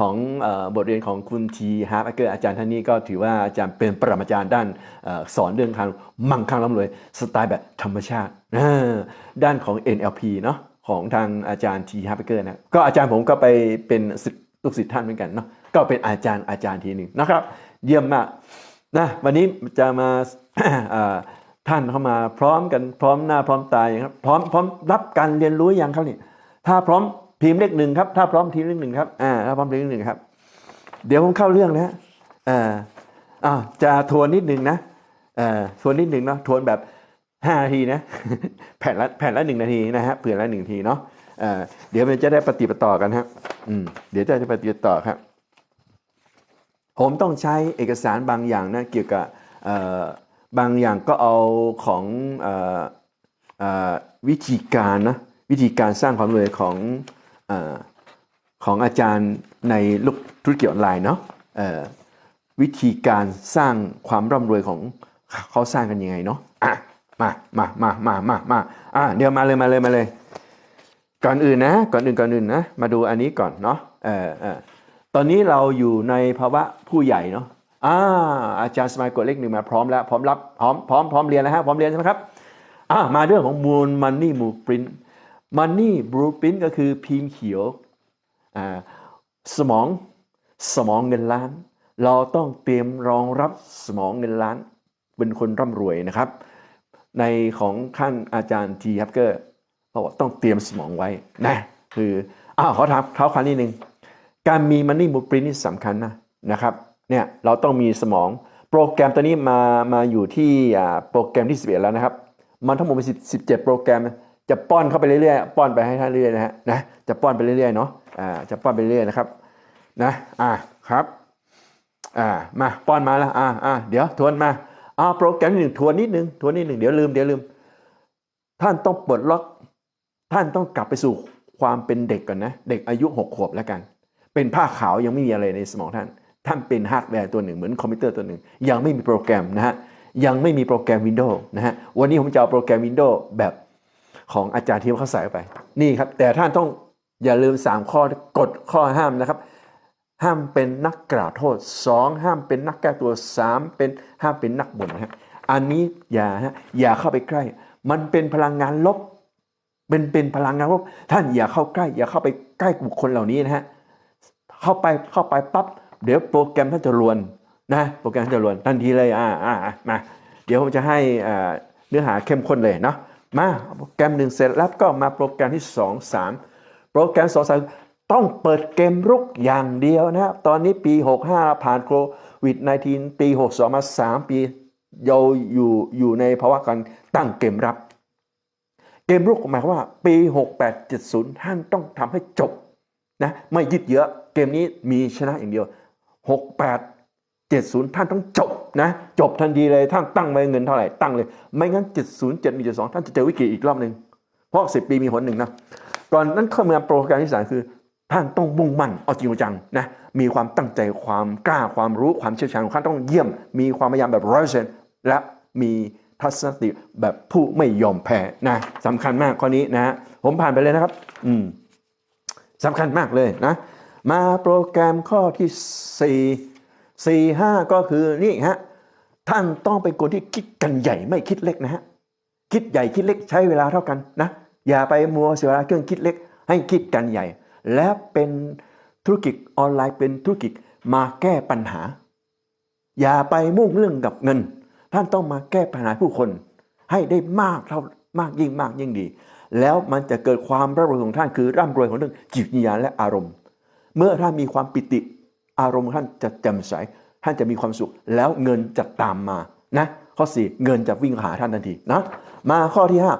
ของอบทเรียนของคุณทีฮาร์ปเกอร์อาจารย์ท่านนี้ก็ถือว่าอาจารย์เป็นปรมาจารย์ด้านอสอนเรื่องทางมั่งคั่งร่ำรวยสไตล์แบบธรรมชาติด้านของ NLP เนาะของทางอาจารย์ทีฮาร์ปเกอร์นะก็อาจารย์ผมก็ไปเป็นลูกศิษย์ท่านเหมือนกันเนาะก็เป็นอาจารย์อาจารย์ทีหนึ่งนะครับ เยี่ยมมากนะวันนี้จะมาท่านเข้ามาพร้อมกันพร้อมหน้าพร้อมตายครับพร้อมพร้อมรับการเรียนรู้อย่างครับนี่ยถ้าพร้อม พิมพ์เลขหนึ่งครับ ถ้าพร้อมพิมเลขหนึ่งครับ อ่า ถ้าพร้อมพิมเลขหนึ่งครับ เดี๋ยวผมเข้าเรื่องนะอ่าอ่าจะทวนนิดหนึ่งนะเอ่อทวนนิดหนึ่งเนาะ ทวนแบบห้านาทีนะ แผ่นละ แผ่นละหนึ่งนาทีนะฮะเผื่อละหนึ่งนาทีเนาะเอ่อเดี๋ยวมันจะได้ปฏิปต่อกันฮะอืม เดี๋ยวจะได้ปฏิปต่อครับ ผมต้องใช้เอกสารบางอย่างนะ เกี่ยวกับเอ่อบางอย่างก็เอาของเอ่อเอ่อวิธีการนะวิธีการสร้างความรวยของเออ ของอาจารย์ในลูกธุรกิจออนไลน์เนาะวิธีการสร้างความร่ำรวยของเขาสร้างกันยังไงเนาะอะมามามามามามาอะเดี๋ยวมาเลยมาเลยมาเลย ก่อนอื่นนะ ก่อนอื่นก่อนอื่นนะมาดูอันนี้ก่อนเนาะเออเออตอนนี้เราอยู่ในภาวะผู้ใหญ่เนาะอ่าอาจารย์สมัยกดเลขหนึ่งมาพร้อมแล้วพร้อมรับพร้อมพร้อมพร้อมเรียนแล้วฮะพร้อมเรียนใช่ไหมครับอ่ามาเรื่องของมูลมันนี่มูปริน มันนี่บลูปินก็คือพิมพ์เขียวสมองสมองเงินล้าน เราต้องเตรียมรองรับสมองเงินล้าน เป็นคนร่ำรวยนะครับ ในของท่านอาจารย์ทีฮับกอร์เขาบอกต้องเตรียมสมองไว้นะคืออ้าวเขาถามเท้าความนิดนึง การมีมันนี่มูปรินนี่สำคัญนะนะครับเนี่ยเราต้องมีสมองโปรแกรมตัวนี้มามาอยู่ที่โปรแกรมที่ 11 แล้วนะครับ มันทั้งหมดมี10 17 โปรแกรม จะป้อนเข้าไปเรื่อยๆ ป้อนไปให้ท่านเรื่อยนะฮะนะจะป้อนไปเรื่อยๆเนาะอ่าจะป้อนไปเรื่อยนะครับนะอ่าครับอ่ามาป้อนมาแล้วอ่าอ่าเดี๋ยวทวนมาอ่าโปรแกรมหนึ่งทวนนิดนึงทวนนิดหนึ่งเดี๋ยวลืมเดี๋ยวลืม ท่านต้องปลดล็อก ท่านต้องกลับไปสู่ความเป็นเด็กก่อนนะ เด็กอายุหกขวบแล้วกัน เป็นผ้าขาวยังไม่มีอะไรในสมองท่าน ท่านเป็นฮาร์ดแวร์ตัวหนึ่งเหมือนคอมพิวเตอร์ตัวหนึ่ง ยังไม่มีโปรแกรมนะฮะยังไม่มีโปรแกรม Windows นะฮะวันนี้ผมจะเอาโปรแกรม Windows แบบ ของอาจารย์ที่เขาใส่ไป นี่ครับ แต่ท่านต้องอย่าลืม 3 ข้อกฎข้อห้ามนะครับ ห้ามเป็นนักกล่าวโทษ 2 ห้ามเป็นนักแก้ตัว 3 เป็นห้ามเป็นนักบ่นนะฮะอันนี้อย่าฮะอย่าเข้าไปใกล้ มันเป็นพลังงานลบเป็นเป็นพลังงานลบท่านอย่าเข้าใกล้ อย่าเข้าไปใกล้บุคคลเหล่านี้นะฮะเข้าไปเข้าไปปั๊บเดี๋ยวโปรแกรมท่านจะรวนนะโปรแกรมท่านจะรวนทันทีเลยอ่าอ่ามาเดี๋ยวผมจะให้เนื้อหาเข้มข้นเลยเนาะ มาโปรแกรมหนึ่งเสร็จแล้วก็มาโปรแกรมที่สองสามโปรแกรมสองสามต้องเปิดเกมรุกอย่างเดียวนะครับตอนนี้ปี 65 ผ่านโควิด -19 ปี 62 มา 3 ปีเราอยู่อยู่ในภาวะการตั้งเกมรับ เกมรุกหมายความว่าปี 6870 ท่านต้องทำให้จบนะไม่ยืดเยอะเกมนี้มีชนะอย่างเดียว 68 70 ท่านต้องจบนะจบทันทีเลยท่านตั้งไว้เงินเท่าไหร่ตั้งเลย ไม่งั้น 70 71 72ท่านจะเจอวิกฤตอีกรอบหนึ่งเพราะ 10 ปีมีหนหนึ่งนะก่อนนั้นเข้ามาโปรแกรมที่สามคือท่านต้องมุ่งมั่นเอาจริงจังนะมีความตั้งใจความกล้าความรู้ความเชี่ยวชาญของท่านต้องเยี่ยม มีความพยายามแบบร้อยเซนและมีทัศนคติแบบผู้ไม่ยอมแพ้นะสำคัญมากข้อนี้นะฮะผมผ่านไปเลยนะครับ อืมสำคัญมากเลยนะ มาโปรแกรมข้อที่ 4 4 5ก็คือนี่ฮะท่านต้องเป็นคนที่คิดกันใหญ่ไม่คิดเล็กนะฮะคิดใหญ่คิดเล็กใช้เวลาเท่ากันนะอย่าไปมัวเสียเวลาเครื่องคิดเล็ก ให้คิดกันใหญ่ และเป็นธุรกิจออนไลน์เป็นธุรกิจมาแก้ปัญหา อย่าไปมุ่งเรื่องกับเงิน ท่านต้องมาแก้ปัญหาผู้คน ให้ได้มากเท่ามากยิ่งมากยิ่งดี แล้วมันจะเกิดความร่ำรวยของท่านคือร่ำรวยของเรื่องจิตวิญญาณและอารมณ์ เมื่อท่านมีความปิติ อารมณ์ท่านจะแจ่มใส ท่านจะมีความสุข แล้วเงินจะตามมานะข้อสี่เงินจะวิ่งหาท่านทันทีนะมาข้อที่ห้า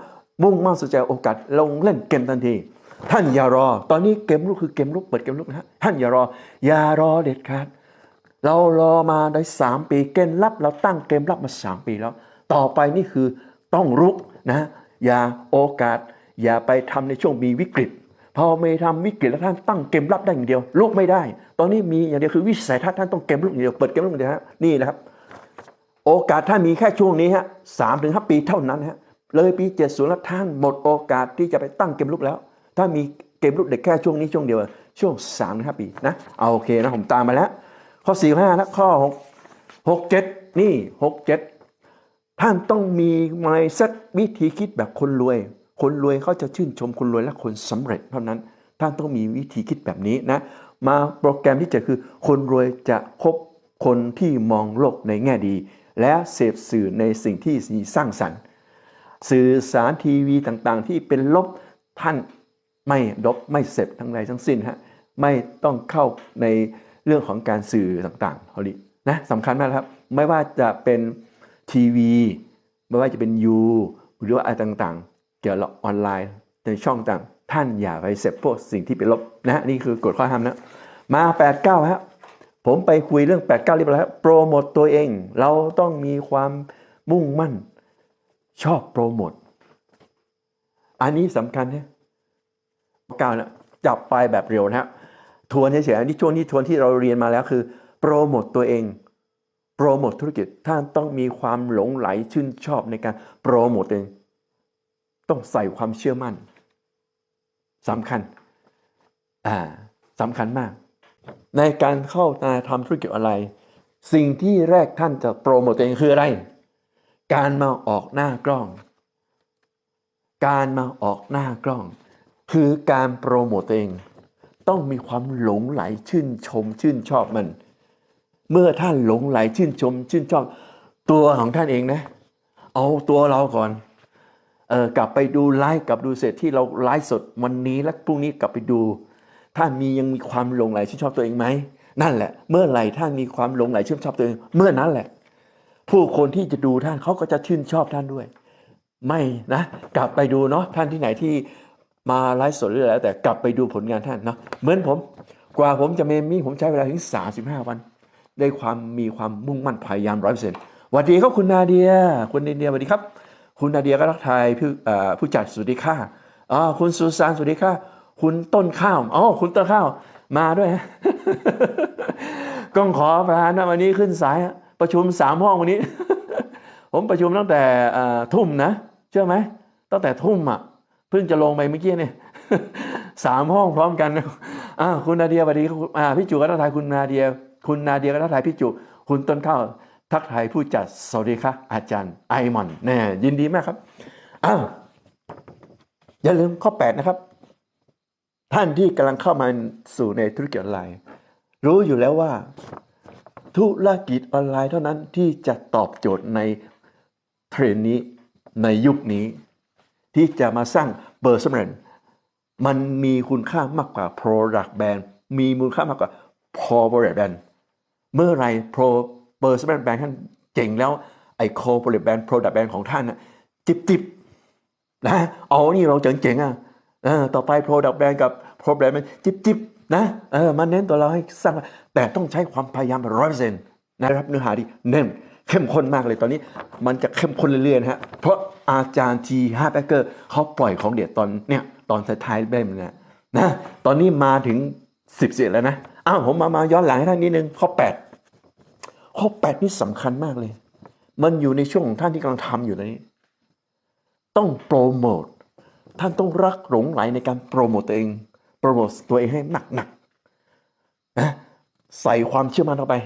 มุ่งมั่นสนใจโอกาสลงเล่นเกมทันที ท่านอย่ารอ ตอนนี้เกมลุกคือเกมลุกเปิดเกมลุกนะฮะท่านอย่ารอ อย่ารอเด็ดขาดเรารอมาได้ 3 ปีเกมรับเราตั้งเกมรับมา 3 ปีแล้ว ต่อไปนี่คือต้องรุกนะอย่าโอกาส อย่าไปทำในช่วงมีวิกฤต พอไม่ทำวิกฤตแล้วท่านตั้งเกมรับได้อย่างเดียวลุกไม่ได้ ตอนนี้มีอย่างเดียวคือวิสัยทัศน์ท่านต้องเกมลุกอย่างเดียวเปิดเกมลุกอย่างเดียวฮะนี่นะครับ โอกาสท่านมีแค่ช่วงนี้ฮะสามถึงห้าปีเท่านั้นฮะเลยปีเจ็ดศูนย์แล้วท่านหมดโอกาสที่จะไปตั้งเกมลุกแล้ว ถ้ามีเกมลุกเด็กแค่ช่วงนี้ช่วงเดียวช่วง3ามถึงห้าปีนะเอาโอเคนะผมตามมาแล้ว ข้อ4ี่ห้านะข้อ6 6 7นี่6 7ท่านต้องมี mindset วิธีคิดแบบคนรวย คนรวยเขาจะชื่นชมคนรวยและคนสำเร็จเท่านั้น ท่านต้องมีวิธีคิดแบบนี้นะ มาโปรแกรมที่จะคือ คนรวยจะคบคนที่มองโลกในแง่ดี และเสพสื่อในสิ่งที่สร้างสรรค์ สื่อสารทีวีต่างๆ ที่เป็นลบท่านไม่ลบไม่เสพทั้งใดทั้งสิ้นฮะไม่ต้องเข้าในเรื่องของการสื่อต่างๆเขาดินะสำคัญมากครับ ไม่ว่าจะเป็นทีวี ไม่ว่าจะเป็นยูหรือว่าอะไรต่างๆ เกี่ยวกับออนไลน์ในช่องต่างท่านอย่าไปเสพพวกสิ่งที่เป็นลบนะฮะนี่คือกฎข้อห้ามนะ มา 8 9ฮะผมไปคุยเรื่อง 8 9เรียบร้อยแล้วโปรโมตตัวเอง เราต้องมีความมุ่งมั่น ชอบโปรโมทอันนี้สำคัญนะก้าวนะจับไปแบบเร็วนะฮะทวนเฉยๆอันนี้ช่วงนี้ทวนที่เราเรียนมาแล้วคือ โปรโมตตัวเอง โปรโมทธุรกิจท่านต้องมีความหลงไหลชื่นชอบในการโปรโมตเอง ต้องใส่ความเชื่อมั่นสำคัญอ่าสำคัญมาก ในการเข้ามาทำธุรกิจอะไร สิ่งที่แรกท่านจะโปรโมตตัวเองคืออะไร การมาออกหน้ากล้อง การมาออกหน้ากล้อง คือการโปรโมตตัวเอง ต้องมีความหลงไหลชื่นชมชื่นชอบมัน เมื่อท่านหลงไหลชื่นชม ชื่นชอบ ตัวของท่านเองนะ เอาตัวเราก่อน เออกลับไปดูไลฟ์กลับดูเสร็จที่เราไลฟ์สดวันนี้และพรุ่งนี้กลับไปดูท่ามียังมีความหลงไหลชื่นชอบตัวเองไหมนั่นแหละ เมื่อไหร่ท่านมีความหลงไหลชื่นชอบตัวเอง เมื่อนั้นแหละ ผู้คนที่จะดูท่านเขาก็จะชื่นชอบท่านด้วย ไม่นะกลับไปดูเนาะท่านที่ไหนที่มาไลฟ์สดหรืออะไรแล้วแต่กลับไปดูผลงานท่านเนาะเหมือนผมกว่าผมจะเมมี่ผมใช้เวลาถึง 35 วันได้วยความมีความมุ่งมั่นพยายามร้อยเปอร์เซ็นต์วันดีครับคุณนาเดียคุณนเดียสวัสดีครับ คุณนาเดียก็ทักทายผู้ผู้จัดสวัสดีค่ะอ๋อคุณซูซานสวัสดีค่ะคุณต้นข้าวอ๋อคุณต้นข้าวมาด้วยก้องขอประธานวันนี้ขึ้นสาย ประชุมสามห้องวันนี้ ผมประชุมตั้งแต่ทุ่มนะเชื่อไหมตั้งแต่ทุ่มอะเพิ่งจะลงไปเมื่อกี้เนี่ยสามห้องพร้อมกันอ่าคุณนาเดียสวัสดีอ่าพี่จุก็ทักทายคุณนาเดีย คุณนาเดียก็ทักทายพี่จุ คุณต้นข้าว ทักทายผู้จัดสวัสดีครับอาจารย์ไอมอนแน่ยินดีมากครับอ้าวอย่าลืมข้อ 8 นะครับ ท่านที่กำลังเข้ามาสู่ในธุรกิจออนไลน์ รู้อยู่แล้วว่า ธุรกิจออนไลน์เท่านั้นที่จะตอบโจทย์ในเทรนนี้ในยุคนี้ ที่จะมาสร้างเบอร์สำเร็จมันมีคุณค่ามากกว่า Product Brand มีมูลค่ามากกว่า Corporate Brand เมื่อไหร Pro เบอร์สำเร็จแบรนด์ท่านเจ๋งแล้วไอ้ Corporate Brand Product Brand ของท่านนะจิบจิบนะเอานี่เราเจ๋งๆอะเออต่อไป Product Brand กับ Pro Brand มันจิบจิบนะเออมันเน้นตัวเราให้สร้างแต่ต้องใช้ความพยายามร้อยเปอร์เซ็นต์นะครับเนื้อหาที่เน้นเข้มข้นมากเลยตอนนี้มันจะเข้มข้นเรื่อยๆนะฮะเพราะอาจารย์ทีฮาร์แบเกอร์เขาปล่อยของเด็ดตอนเนี่ยตอนท้ายๆเล่มนะนะตอนนี้มาถึงสิบเสียแล้วนะอ้าวผมมามาย้อนหลังให้ท่านนิดนึงข้อแปด ข้อแปดนี่สำคัญมากเลย มันอยู่ในช่วงของท่านที่กำลังทำอยู่ตอนนี้ ต้องโปรโมทท่านต้องรักหลงไหลในการโปรโมตตัวเองโปรโมทตัวเองให้หนักๆนะใส่ความเชื่อมั่นเข้าไป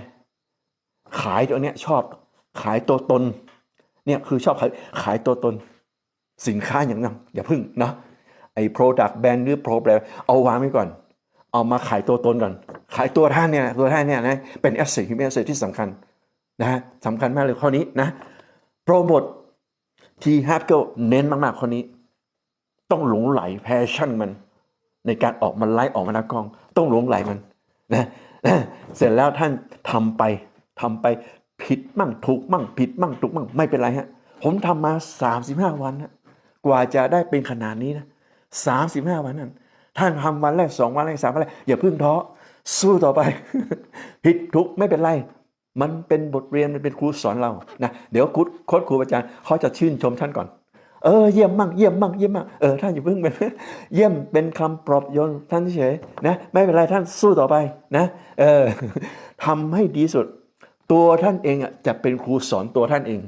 ขายตัวเนี้ยชอบขายตัวตนเนี่ยคือชอบขายขายตัวตน สินค้าอย่างนั้นอย่าพึ่งนะไอ้ product brand หรือ pro brand เอาวางไว้ก่อน เอามาขายตัวตนก่อน ขายตัวท่านเนี่ยตัวท่านเนี่ยนะเป็น asset ที่เป็น asset ที่สำคัญนะฮะสำคัญมากเลยข้อนี้นะโปรโมททีฮาร์ดก็เน้นมากๆข้อนี้ ต้องหลงไหลแพชชั่นมัน ในการออกมาไลฟ์ออกมาหน้ากล้อง ต้องหลงไหลมันนะนะเสร็จแล้วท่านทำไปทำไปผิดมั่งถูกมั่งผิดมั่งถูกมั่งไม่เป็นไรฮะผมทำมา 35 วันนะกว่าจะได้เป็นขนาดนี้นะ35 วันนั้นท่านทำวันแรกสองวันแรกสามวันแรกอย่าเพิ่งท้อ สู้ต่อไป ผิดทุกไม่เป็นไร มันเป็นบทเรียนมันเป็นครูสอนเรานะเดี๋ยวครูโค้ชครูอาจารย์เขาจะชื่นชมท่านก่อนเออเยี่ยมมั่งเยี่ยมมั่งเยี่ยมมั่งเออท่านอย่าเพิ่งเป็นเยี่ยมเป็นคำปลอบโยนท่านเฉยนะไม่เป็นไรท่านสู้ต่อไปนะเออทำให้ดีสุด ตัวท่านเองอะจะเป็นครูสอนตัวท่านเอง